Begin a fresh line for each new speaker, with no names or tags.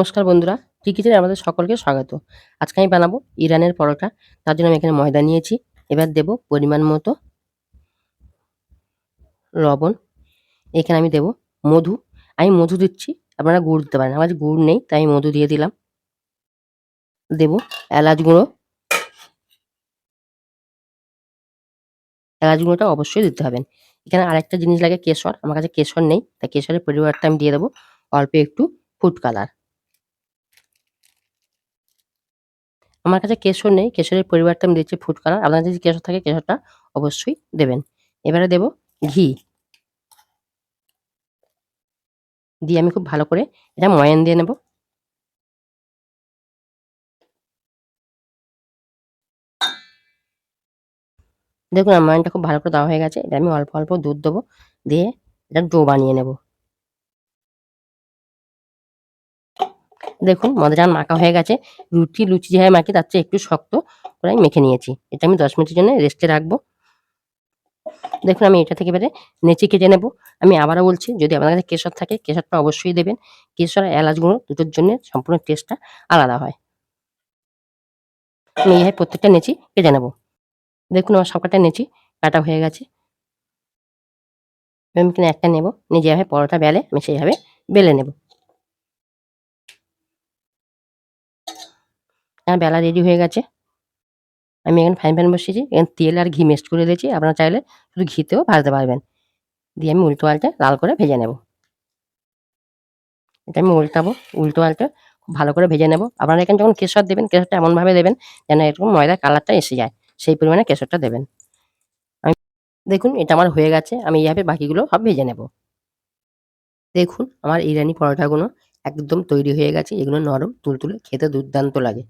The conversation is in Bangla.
নমস্কার বন্ধুরা টিকিচের আমাদের সকলকে স্বাগত। আজকে আমি বানাবো ইরানের পরোটা, তার জন্য আমি এখানে ময়দা নিয়েছি। এবার দেব পরিমাণ মতো লবণ। এখানে আমি দেব মধু। আমি মধু দিচ্ছি, আপনারা গুড় দিতে পারেন। আমার গুড় নেই, তাই আমি মধু দিয়ে দিলাম। দেব এলাচ গুঁড়ো। এলাচ গুঁড়োটা অবশ্যই দিতে হবেন এখানে আরেকটা জিনিস লাগে, কেশর। আমার কাছে কেশর নেই, তাই কেশরের পরিবারটা আমি দিয়ে দেবো। অল্প একটু ফুড কালার। আমার কাছে কেশর নেই, কেশরের পরিবারটা আমি দিচ্ছি ফুড কালার। আপনার যদি কেশর থাকে, কেশরটা অবশ্যই দেবেন। এবারে দেব ঘি। দিয়ে আমি খুব ভালো করে এটা ময়ান দিয়ে নেব। দেখুন, আমার ময়ানটা খুব ভালো করে দেওয়া হয়ে গেছে। এটা আমি অল্প অল্প দুধ দেবো। দিয়ে এটা ডো বানিয়ে নেব। দেখুন ময়দাটা মাখা হয়ে গেছে, রুটি, লুচি যেভাবে মাখি, তার চেয়ে একটু শক্ত করে মেখে নিয়েছি। এটা আমি দশ মিনিটের জন্য রেস্টে রাখব। দেখুন, আমি এটা থেকে এবারে নেচি কেটে নেব। আমি আবারও বলছি, যদি আপনার কাছে কেশর থাকে, কেশরটা অবশ্যই দেবেন। কেশর এলাচ দুটোর জন্য সম্পূর্ণ টেস্টটা আলাদা হয়। আমি এইভাবে প্রত্যেকটা নেচি কেটে নেব। দেখুন, আমার সবকটা নেচি কাটা হয়ে গেছে। আমি কিনে একটা নেব নিজে যেভাবে পরোটা বেলে, আমি সেইভাবে বেলে নেব। আমার বেলা রেডি হয়ে গেছে। আমি এখানে ফ্রাইং প্যান বসিয়েছি। এখানে তেল আর ঘি মিক্সড করে দিয়েছি। আপনারা চাইলে শুধু ঘিতেও ভাজতে পারবেন। দিয়ে আমি উল্টো আলটা লাল করে ভেজে নেব। এটা আমি উল্টাবো। উল্টো আলটা খুব ভালো করে ভেজে নেব। আপনারা এখানে যখন কেশর দেবেন, কেশরটা এমনভাবে দেবেন যেন এরকম ময়দার কালারটা এসে যায়। সেই পরিমাণে কেশরটা দেবেন। আমি দেখুন, এটা আমার হয়ে গেছে। আমি এইভাবে বাকিগুলো সব ভেজে নেব। দেখুন, আমার ইরানি পরোটাগুলো একদম তৈরি হয়ে গেছে। এগুলো নরম, তুলতুলে, খেতে দুর্দান্ত লাগে।